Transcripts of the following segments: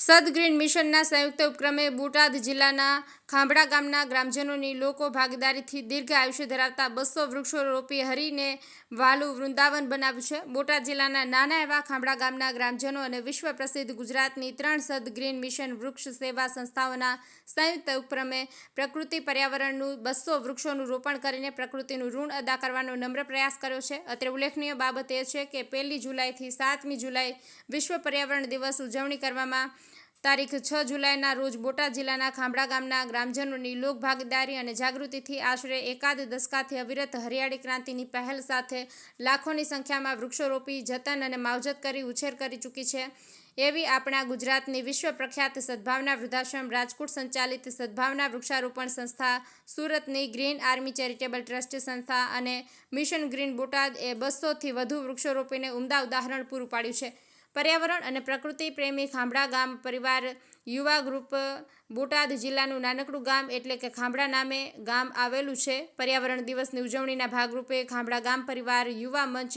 સદ ગ્રીન મિશનના સંયુક્ત ઉપક્રમે બોટાદ જિલ્લાના ખાંભડા ગામના ગ્રામજનોની લોકો ભાગીદારીથી દીર્ઘ આયુષ્ય ધરાવતા બસો વૃક્ષો રોપી હરીને વાલું વૃંદાવન બનાવ્યું છે. બોટાદ જિલ્લાના નાના એવા ખાંભડા ગામના ગ્રામજનો અને વિશ્વ પ્રસિદ્ધ ગુજરાતની ત્રણ સદ ગ્રીન મિશન વૃક્ષ સેવા સંસ્થાઓના સંયુક્ત ઉપક્રમે પ્રકૃતિ પર્યાવરણનું બસો વૃક્ષોનું રોપણ કરીને પ્રકૃતિનું ઋણ અદા કરવાનો નમ્ર પ્રયાસ કર્યો છે. અત્રે ઉલ્લેખનીય બાબત એ છે કે પહેલી જુલાઈથી સાતમી જુલાઈ વિશ્વ પર્યાવરણ દિવસ ઉજવણી કરવામાં તારીખ છ જુલાઈના રોજ બોટાદ જિલ્લાના ખાંભડા ગામના ગ્રામજનોની લોકભાગીદારી અને જાગૃતિથી આશરે એકાદ દશકાથી અવિરત હરિયાળી ક્રાંતિની પહેલ સાથે લાખોની સંખ્યામાં વૃક્ષો રોપી, જતન અને માવજત કરી, ઉછેર કરી ચૂકી છે. એવી આપણા ગુજરાતની વિશ્વ પ્રખ્યાત સદભાવના વૃદ્ધાશ્રમ રાજકોટ સંચાલિત સદભાવના વૃક્ષારોપણ સંસ્થા, સુરતની ગ્રીન આર્મી ચેરિટેબલ ટ્રસ્ટ સંસ્થા અને મિશન ગ્રીન બોટાદ એ બસોથી વધુ વૃક્ષો રોપીને ઉમદા ઉદાહરણ પૂરું પાડ્યું છે. પર્યાવરણ અને પ્રકૃતિ પ્રેમી ખાંભડા ગામ પરિવાર યુવા ગ્રુપ, બોટાદ જિલ્લાનું નાનકડું ગામ એટલે કે ખાંભડા નામે ગામ આવેલું છે. પર્યાવરણ દિવસની ઉજવણીના ભાગરૂપે ખાંભડા ગામ પરિવાર યુવા મંચ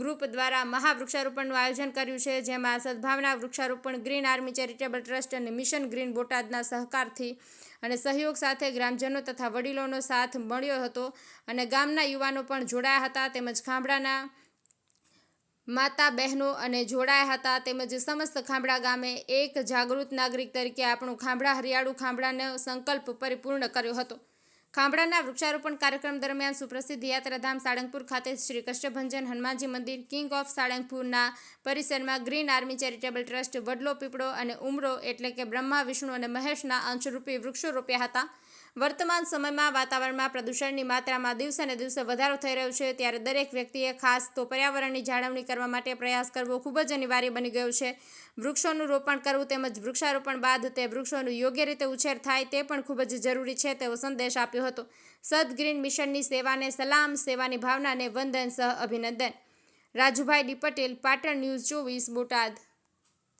ગ્રુપ દ્વારા મહાવૃક્ષારોપણનું આયોજન કર્યું છે, જેમાં સદભાવના વૃક્ષારોપણ, ગ્રીન આર્મી ચેરિટેબલ ટ્રસ્ટ અને મિશન ગ્રીન બોટાદના સહકારથી અને સહયોગ સાથે ગ્રામજનો તથા વડીલોનો સાથ મળ્યો હતો. અને ગામના યુવાનો પણ જોડાયા હતા. તેમજ ખાંભડાના માતા, બહેનો અને જોડાયા હતા. તેમજ સમસ્ત ખાંભડા ગામે એક જાગૃત નાગરિક તરીકે આપણું ખાંભડા હરિયાળું ખાંભડાનો સંકલ્પ પરિપૂર્ણ કર્યો હતો. ખાંભડાના વૃક્ષારોપણ કાર્યક્રમ દરમિયાન સુપ્રસિદ્ધ યાત્રાધામ સાળંગપુર ખાતે શ્રી કષ્ટભંજન હનુમાનજી મંદિર કિંગ ઓફ સાળંગપુરના પરિસરમાં ગ્રીન આર્મી ચેરિટેબલ ટ્રસ્ટ વડલો પીપળો અને ઉમરો એટલે કે બ્રહ્મા, વિષ્ણુ અને મહેશના અંશરૂપી વૃક્ષો રોપ્યા હતા. વર્તમાન સમયમાં વાતાવરણમાં પ્રદૂષણની માત્રામાં દિવસે ને દિવસે વધારો થઈ રહ્યો છે. ત્યારે દરેક વ્યક્તિએ ખાસ તો પર્યાવરણની જાળવણી કરવા માટે પ્રયાસ કરવો ખૂબ જ અનિવાર્ય બની ગયો છે. વૃક્ષોનું રોપણ કરવું તેમજ વૃક્ષારોપણ બાદ તે વૃક્ષોનું યોગ્ય રીતે ઉછેર થાય તે પણ ખૂબ જ જરૂરી છે તેવો સંદેશ આપ્યો હતો. સદ ગ્રીન મિશનની સેવાને સલામ, સેવાની ભાવનાને વંદન, સહ અભિનંદન. રાજુભાઈ ડી પટેલ પાટણ ન્યૂઝ ચોવીસ બોટાદ.